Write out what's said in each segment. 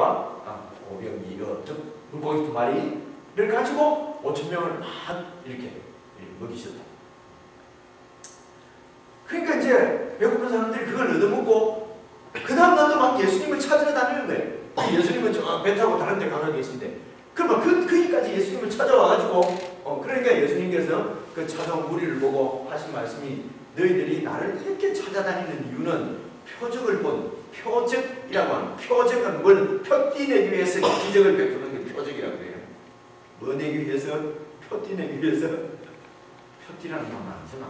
마리와 아, 오병이어 즉 물고기 두 마리를 가지고 5천 명을 막 이렇게 먹이셨다. 그러니까 이제 배고픈 사람들이 그걸 얻어먹고 그 다음 날도 막 예수님을 찾으러 다니는 거예요. 예수님은 저배 타고 다른 데 가고 계신데 그러면 그, 거기까지 예수님을 찾아와가지고 어, 그러니까 예수님께서 그 찾아온 무리를 보고 하신 말씀이 너희들이 나를 이렇게 찾아다니는 이유는 표적을 본 표적이라고 하는 표적은 뭘 표띠내기 위해서 기적을 베푸는 게 표적이라고 해요. 뭐 내기 위해서 표띠내기 위해서 표띠라는 말안 쓰나?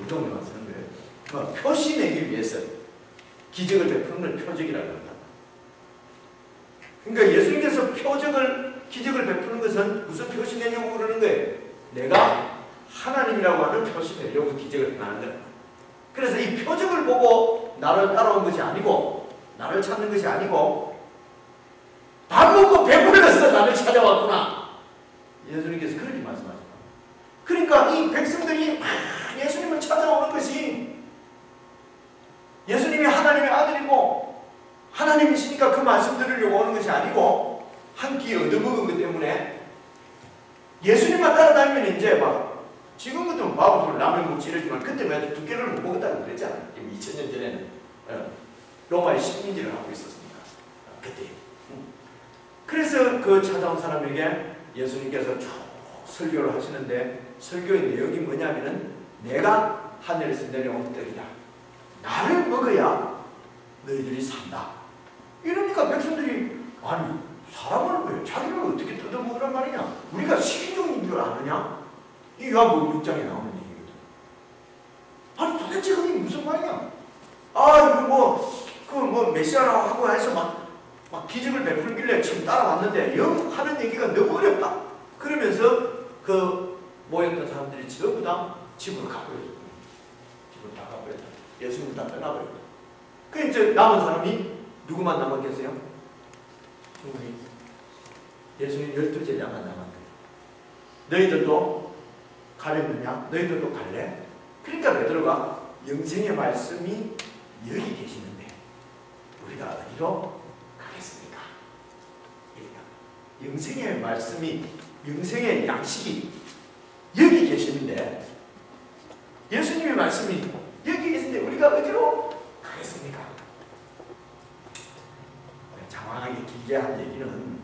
운동에만 쓰는 거예요. 뭐 표시 내기 위해서 기적을 베푸는 걸 표적이라고 한다. 그러니까 예수님께서 표적을 기적을 베푸는 것은 무슨 표시 내려고 그러는 거예요? 내가 하나님이라고 하는 표시 내려고 기적을 행하는 거야. 그래서 이 표적을 보고 나를 따라온 것이 아니고 나를 찾는 것이 아니고 밥 먹고 배불러서 나를 찾아왔구나. 예수님께서 그렇게 말씀하셨다. 그러니까 이 백성들이 막 예수님을 찾아오는 것이 예수님이 하나님의 아들이고 하나님이시니까 그 말씀 들으려고 오는 것이 아니고 한 끼 얻어먹은 것 때문에 예수님만 따라다니면 이제 막 지금 같은 밥을 라면 먹지 이러지만 그때 왜두 개를 못 먹었다고 그랬잖아. 2000년 전에는 어, 로마의 식민지를 하고 있었으니까 그때. 그래서 그 찾아온 사람에게 예수님께서 쭉 설교를 하시는데 설교의 내용이 뭐냐면은 내가 하늘에서 내려온 떡이다. 나를 먹어야 너희들이 산다. 이러니까 백성들이 아니 사람을 왜 자기를 어떻게 뜯어먹으란 말이냐? 우리가 식인종인 줄 아느냐? 이 요한복음 6장에 나오는 얘기거든. 아니 도대체 그게 무슨 말이냐? 아 이거 뭐그 뭐 메시아라고 하고 해서 막, 막 기적을 베풀길래 지금 따라왔는데 영 하는 얘기가 너무 어렵다. 그러면서 그 모였던 사람들이 전부 다 집으로 가버렸어. 집으로 다 가버렸다. 예수님 다 떠나버렸다. 그 이제 남은 사람이 누구만 남았겠어요? 우리 예수님 열두 제자만 남았다. 너희들도 가렸느냐? 너희들도 갈래? 그러니까 베드로가 영생의 말씀이 여기 계시는데 우리가 어디로 가겠습니까? 그러니까 영생의 말씀이 영생의 양식이 여기 계시는데 예수님의 말씀이 여기 계신데 우리가 어디로 가겠습니까? 장황하게 길게 한 얘기는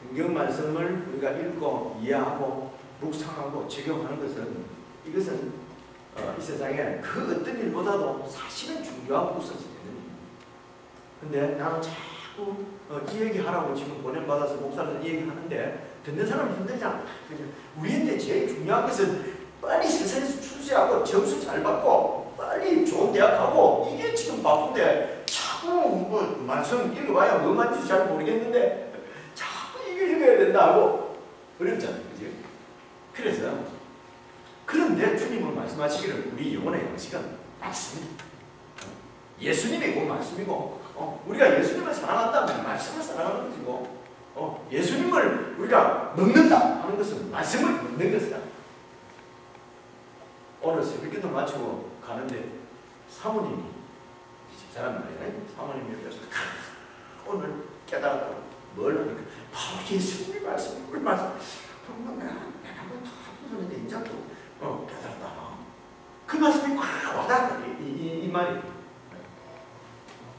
성경 말씀을 우리가 읽고 이해하고 묵상하고 적용하는 것은 이것은 어, 이 세상에 그 어떤 일보다도 사실은 중요하고 우선시되는 일입니다. 근데 나는 자꾸 어, 이 얘기 하라고 지금 보냄받아서 목사를 이 얘기 하는데 듣는 사람은 힘들잖아. 우리한테 제일 중요한 것은 빨리 세상에서 출세하고 점수 잘 받고 빨리 좋은 대학 가고 이게 지금 바쁜데 자꾸 뭐 말씀 읽어봐야 뭐 말인지 잘 모르겠는데 자꾸 이게 읽어야 된다고 어렵잖아요. 그지? 그래서 그런데 주님은 말씀하시기를 우리 영혼의 양식은 말씀입니다. 예수님이 곧 말씀이고 어, 우리가 예수님을 사랑한다면 말씀을 사랑하는 것이고 어, 예수님을 우리가 먹는다 하는 것은 말씀을 먹는 것이다. 오늘 새벽기도 마치고 가는데 사모님이 집사람 말이야 사모님이 옆에서 오늘 깨달았다 뭘 하니까 바로 예수님의 말씀 을 말씀 정말 내가 내가 뭐다 하는데 이제 또 어, 깨달았다 그 말씀이 확 와닿았다 이, 이, 이 말이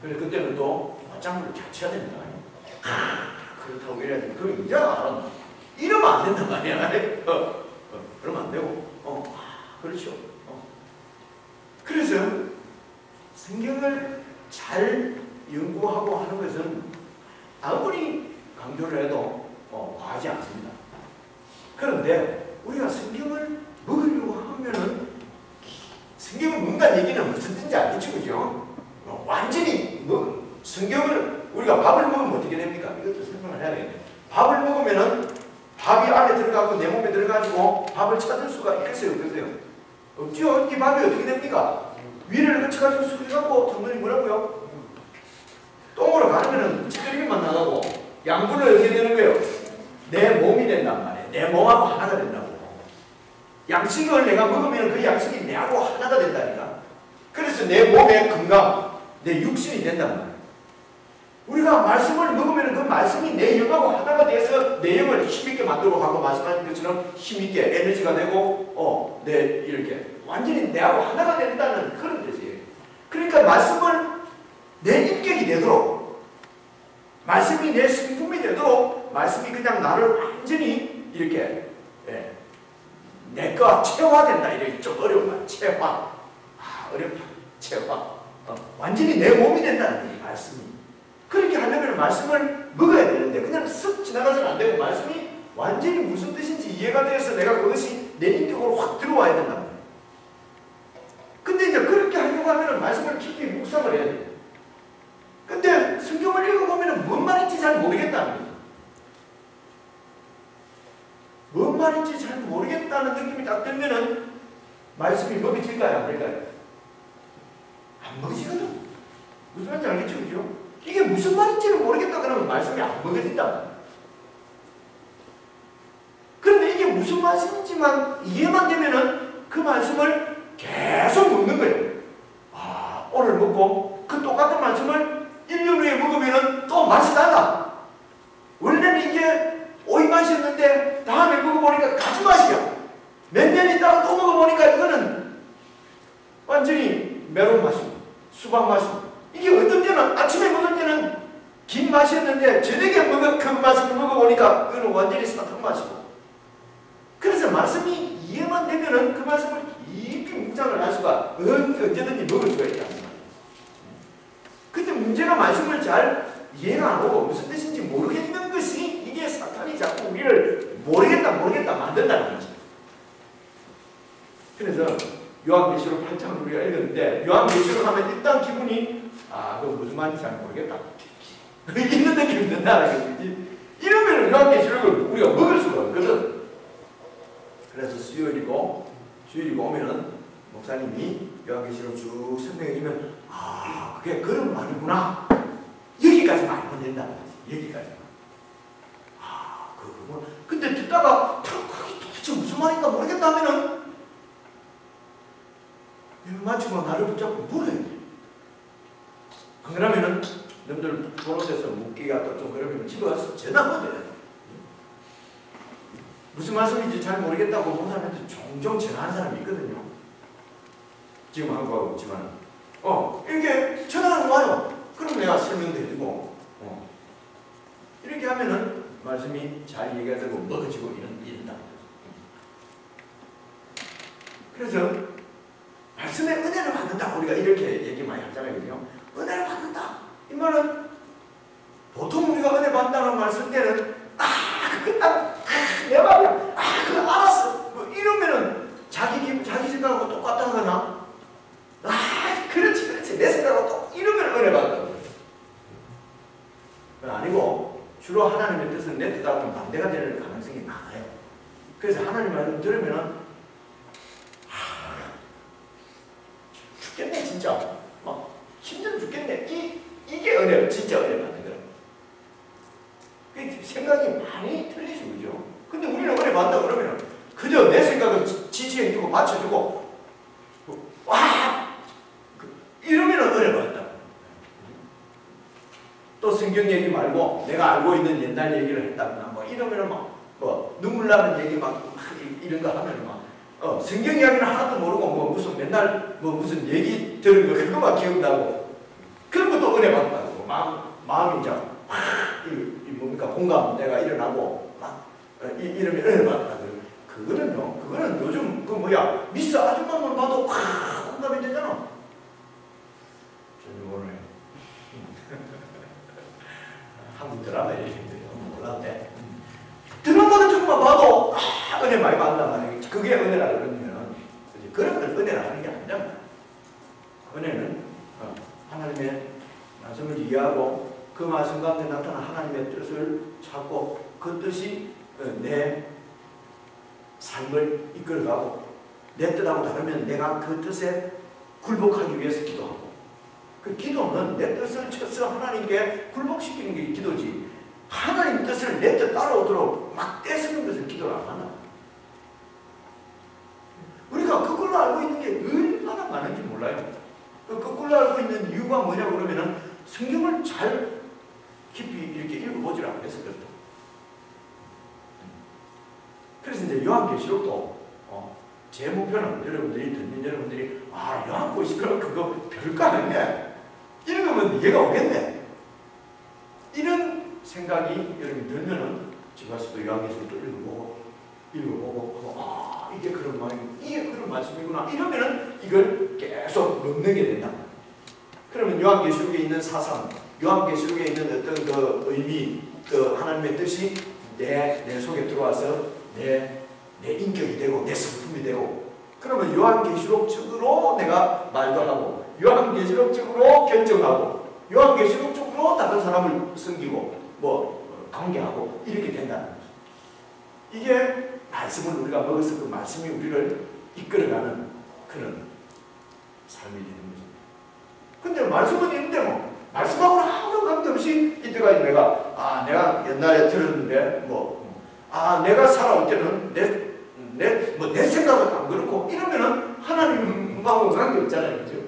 그래 그때는 또 맞장구를 cat쳐야 됩니다 그렇다고 이래야 돼 그럼 이제 알았나 이러면 안 된단 말이야 어, 어, 그러면 안 되고 어. 그렇죠. 어. 그래서 성경을 잘 연구하고 하는 것은 아무리 강조를 해도 어, 과하지 않습니다. 그런데 우리가 성경을 먹으려고 하면은 성경을 먹는다는 얘기는 무슨 뜻인지 알겠죠, 그죠? 어, 완전히 뭐 성경을 우리가 밥을 먹으면 어떻게 됩니까? 이것도 설명을 해야 되겠네. 밥을 먹으면은 밥이 안에 들어가고 내 몸에 들어가지고 밥을 찾을 수가 있겠어요, 없겠어요? 없죠. 이 밥이 어떻게 됩니까? 위를 거쳐가지고 수리하고 정근이 뭐라고요? 똥으로 가르면 찌꺼기만 나가고 양분은 어떻게 되는 거예요? 내 몸이 된단 말이에요. 내 몸하고 하나가 된다고. 양식을 내가 먹으면 그 양식이 내하고 하나가 된다니까. 그래서 내 몸의 건강, 내 육신이 된단 말이에요. 우리가 말씀을 먹으면 말씀이 내 영하고 하나가 돼서 내 영을 힘있게 만들고 가고 말씀하신 것처럼 힘있게 에너지가 되고 어, 내 이렇게 완전히 내하고 하나가 된다는 그런 뜻이에요. 그러니까 말씀을 내 인격이 되도록 말씀이 내 성품이 되도록 말씀이 그냥 나를 완전히 이렇게 예, 내거 체화된다 이렇게 좀 어려운 말 체화. 아, 어렵다. 체화. 어, 완전히 내 몸이 된다는 이 말씀이. 그렇게 하려면 말씀을 먹어야 되는데 그냥 쓱 지나가서는 안 되고 말씀이 완전히 무슨 뜻인지 이해가 돼서 내가 그것이 내 인격으로 확 들어와야 된다. 근데 이제 그렇게 하려고 하면 말씀을 깊이 묵상을 해야 돼요. 근데 성경을 읽어보면 뭔 말인지 잘 모르겠다는 거죠 뭔 말인지 잘 모르겠다는 느낌이 딱 들면은 말씀이 먹여질까요? 안 될까요? 안 먹여지거든. 무슨 말인지 알겠죠? 그죠? 이게 무슨 말인지를 모르겠다 그러면 말씀이 안 먹여진다. 그런데 이게 무슨 말씀인지만 이해만 되면은 그 말씀을 계속 먹는 거예요. 아, 오늘 먹고 그 똑같은 말씀을 1년 후에 먹으면은 또 맛이 달라. 원래는 이게 오이 맛이었는데 다음에 먹어보니까 가지 맛이야. 몇 년 있다가 또 먹어보니까 이거는 완전히 메론 맛이고 수박 맛이고 이게 어떤 때는 아침에 먹을 때는 긴 맛이었는데 저녁에 먹어 그 맛을 먹어보니까 이거는 완전히 사탕 맛이고 그래서 말씀이 이해만 되면은 그 말씀을 깊이 묵상을 할 수가 언제든지 먹을 수가 있다. 근데 문제가 말씀을 잘 이해가 안 오고 무슨 뜻인지 모르겠는 것이 이게 사탄이 자꾸 우리를 모르겠다 모르겠다 만든다는 거지. 그래서 요한계시록 8장을 우리가 읽었는데 요한계시록 하면 일단 기분이 아 그거 무슨 말인지 잘 모르겠다. 있는 느낌이 든다는 거지. 이러면 요한계시록을 우리가 먹을 수요일이고 주일이고 오면은 목사님이 요한계시록 쭉 설명해 주면 아 그게 그런 말이구나. 여기까지만 알면 된다는 거지. 여기까지만. 아, 그거. 근데 듣다가 그게 도대체 무슨 말인가 모르겠다 하면은 이걸 마치고 나를 붙잡고 물어야 돼. 안 그러면은 보는 데서 묻기가 또 좀 그러면 집에 가서 전화하면 돼. 무슨 말씀인지 잘 모르겠다고 목사님한테 종종 전화하는 사람이 있거든요. 지금 한국하고 없지만 어 이렇게 전화가 와요. 그럼 내가 설명도 해주고 어. 이렇게 하면은 말씀이 잘 얘기가 되고 먹어지고 이런 이런다. 그래서 말씀의 은혜를 받는다. 우리가 이렇게 얘기 많이 하잖아요, 그죠? 은혜를 받는다. 이 말은 보통 우리가 은혜 받는다는 말쓸 때는 아 그거 딱내 말이야. 아 그거 알았어. 뭐 이러면은 자기 기 자기 생각하고 똑같다거나 아 그렇지 그렇지 내 생각하고 똑 이러면 은혜 받는다. 아니고 주로 하나님의 뜻은 내 뜻하고는 반대가 되는 가능성이 많아요. 그래서 하나님 말씀 들으면은 하, 죽겠네 진짜. 막 이 이게 은혜 진짜 은혜 받는 거예요. 그 생각이 많이 틀리죠, 그죠? 근데 우리는 은혜 받는다 그러면은 그저 내 생각을 지지해주고 맞춰주고 와 이러면은 은혜 받는다. 또 성경 얘기 말고 내가 알고 있는 옛날 얘기를 했다거나 뭐 이러면은 막뭐 눈물 나는 얘기 막, 막 이런 거 하면은 막 어, 성경 이야기는 하나도 모르고 뭐 무슨 맨날 뭐 무슨 얘기 들은 거 그거만 기억나고 은혜 받는다고 마음 마음이 이제 확이 이 뭡니까 공감대가 일어나고 막 어, 이, 이러면 은혜 받는다. 그거는요, 그거는 요즘 그 뭐야 미스 아줌마만 봐도 확 공감이 되잖아. 저는 오늘 한국 드라마 얘기인데요. 몰랐네. 드라마는 정말 봐도 아, 은혜 많이 받는단 말이에요. 그게 은혜라 그러면 그런 걸 은혜라 하는 게 아니란. 은혜는 이해하고 그 말씀 가운데 나타난 하나님의 뜻을 찾고 그 뜻이 어, 내 삶을 이끌어가고 내 뜻하고 다르면 내가 그 뜻에 굴복하기 위해서 기도하고 그 기도는 내 뜻을 쳐서 하나님께 굴복시키는 게 기도지 하나님 뜻을 내 뜻 따라오도록 막 떼쓰는 것을 기도를 안 한다. 우리가 그걸로 알고 있는 게 얼마나 많은지 몰라요. 그 거꾸로 알고 있는 이유가 뭐냐고 그러면은 성경을 잘 깊이 이렇게 읽어보세요. 보질 않겠었거든. 그래서 이제 요한계시록도 어, 제 목표는 여러분들이 듣는 여러분들이 아 요한계시록 그거 별거 아니네 이런 거면 이해가 오겠네 이런 생각이 여러분 들면은 집에 가서도 요한계시록도 읽어보고 읽어보고 아 이게 그런 말이고 이게 그런 말씀이구나 이러면은 이걸 계속 넣게 된다 요한계시록에 있는 사상 요한계시록에 있는 어떤 그 의미 그 하나님의 뜻이 내, 내 속에 들어와서 내, 내 인격이 되고 내 성품이 되고 그러면 요한계시록적으로 내가 말도 하고 요한계시록적으로 결정하고 요한계시록적으로 다른 사람을 섬기고 뭐 관계하고 이렇게 된다는 거죠. 이게 말씀을 우리가 먹어서 그 말씀이 우리를 이끌어가는 그런 삶이 되는 거죠. 근데 말씀은 있는데 뭐 말씀하고는 아무런 관계없이 이때까지 내가 아 내가 옛날에 들었는데 뭐 아, 내가 살아올 때는 내, 내, 뭐, 내 생각은 안 그렇고, 이러면은 하나님하고 관계없잖아요. 그죠?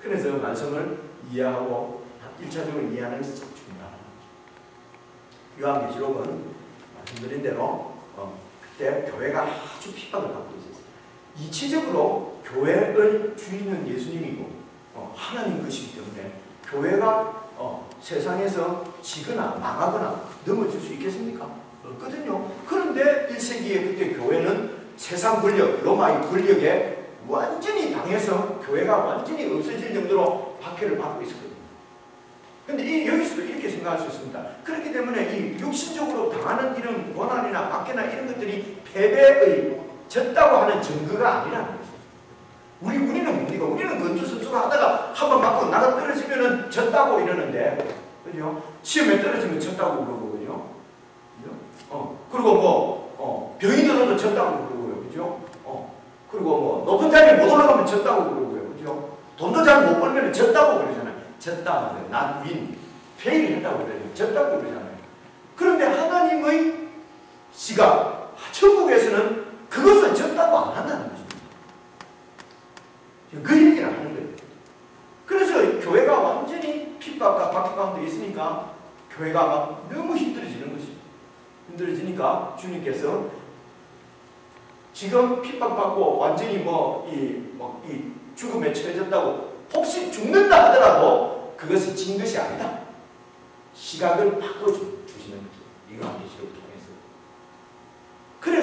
그래서 말씀을 이해하고, 1차적으로 이해하는 것이 참 중요하다. 요한계시록은 말씀드린 대로, 어, 그때 교회가 아주 핍박을 받고 있었어요. 2치적으로 교회의 주인은 예수님이고, 어, 하나님 것이기 때문에, 교회가 어, 세상에서 지거나 망하거나 넘어질 수 있겠습니까? 없거든요. 그런데 1세기에 그때 교회는 세상 권력, 로마의 권력에 완전히 당해서 교회가 완전히 없어질 정도로 박해를 받고 있었거든요. 근데 이, 여기서도 이렇게 생각할 수 있습니다. 그렇기 때문에 이 육신적으로 당하는 이런 고난이나 박해나 이런 것들이 패배의 졌다고 하는 증거가 아니라는 거죠. 우리, 우리는 뭡니까? 우리는 건투선수가 하다가 한 번 맞고 나가 떨어지면은 졌다고 이러는데, 그죠? 시험에 떨어지면 졌다고 그러고, 그죠? 그죠? 어, 그리고 뭐, 어, 병이 들어도 졌다고 그러고요, 그죠? 어, 그리고 뭐, 높은 자리에 못 올라가면 졌다고 그러고요, 그죠? 돈도 잘 못 벌면 졌다고 그러잖아요. 졌다, 난 윈, 페일을 했다고 그래요. 졌다고 그러잖아요. 그런데 하나님의 시각, 천국에서는 그것은 졌다고 안 한다는 거죠. 그 얘기를 하는 거예요. 그래서 교회가 완전히 핍박과 박해 가운데 있으니까 교회가 막 너무 힘들어지는 것이 힘들어지니까 주님께서 지금 핍박받고 완전히 뭐 이 뭐 이 죽음에 처해졌다고 혹시 죽는다 하더라도 그것이 진 것이 아니다. 시각을 바꿔주시는. 이거 계시록 통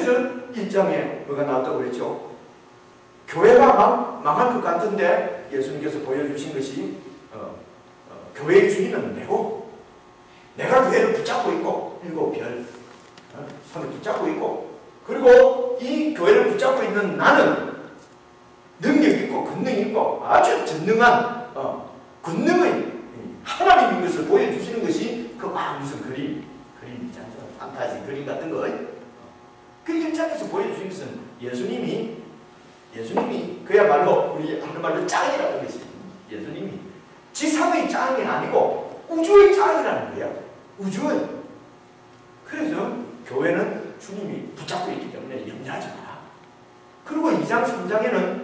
그래서 1장에 뭐가 나왔다고 그랬죠? 교회가 막 망할 것 같은데 예수님께서 보여주신 것이 어, 어, 교회의 주인은 내고 내가 교회를 붙잡고 있고 일곱 별 어, 손을 붙잡고 있고 그리고 이 교회를 붙잡고 있는 나는 능력 있고 권능 있고 아주 전능한 어, 권능의 하나님인 것을 보여주시는 것이 그막 무슨 그림 그림이지 않죠 판타지 그림 같은 거. 그 일장에서 보여주신 것은 예수님이 예수님이 그야말로 우리 하는 말로 짱이라는 것이 예수님이 지상의 짱이 아니고 우주의 짱이라는 거야. 우주의. 그래서 교회는 주님이 붙잡고 있기 때문에 염려하지 마라. 그리고 2장, 3장에는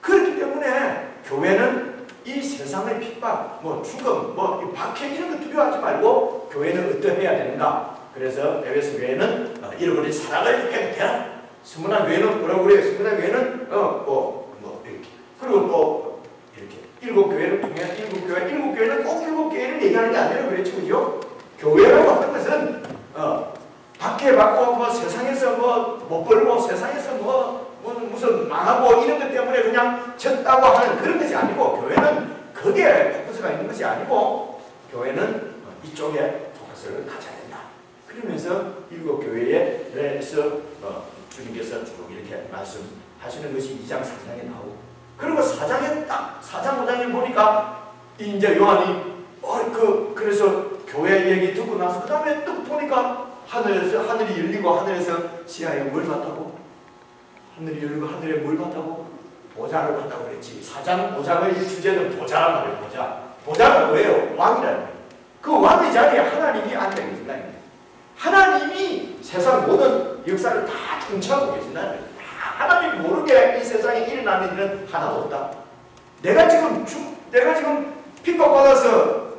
그렇기 때문에 교회는 이 세상의 핍박, 뭐 죽음, 뭐 박해 이런 거 두려워하지 말고 교회는 어떠해야 되는가? 그래서 에베소 교회는 잃어버린 사랑을 회복해라. 스무나 교회는 뭐라고 그래요? 스무나 교회는 어, 뭐, 뭐 이렇게 그리고 또 이렇게 일곱 교회를 통해 일곱 교회, 일곱 교회는 꼭 일곱 교회를 얘기하는 게 아니라 그랬죠, 그죠? 교회라고 하는 것은 어, 밖에 받고 뭐 세상에서 뭐 못 벌고 세상에서 뭐, 뭐 무슨 망하고 이런 것 때문에 그냥 졌다고 하는 그런 것이 아니고 교회는 거기에 포커스가 있는 것이 아니고 교회는 이쪽에 포커스를 된다. 그러면서 일곱 교회에서 어, 주님께서 쭉 이렇게 말씀하시는 것이 2장 4장에 나오고 그리고 4장에 딱 4장 5장에 보니까 이제 요한이 어, 그 그래서 교회 얘기 듣고 나서 그 다음에 또 보니까 하늘에서 하늘이 열리고 하늘에서 시야에 뭘 봤다고 하늘이 열리고 하늘에 뭘 봤다고 보좌를 봤다고 그랬지. 4장 5장의 주제는 보좌란 말이에요 보좌. 보좌는 뭐예요? 왕이라는 거예요. 그 왕의 자리에 하나님이 앉아 계신다 하나님이 세상 모든 역사를 다 통치하고 계신다는 거예요. 하나님 모르게 이 세상에 일어나는 일은 하나도 없다. 내가 지금 죽, 내가 지금 핍박받아서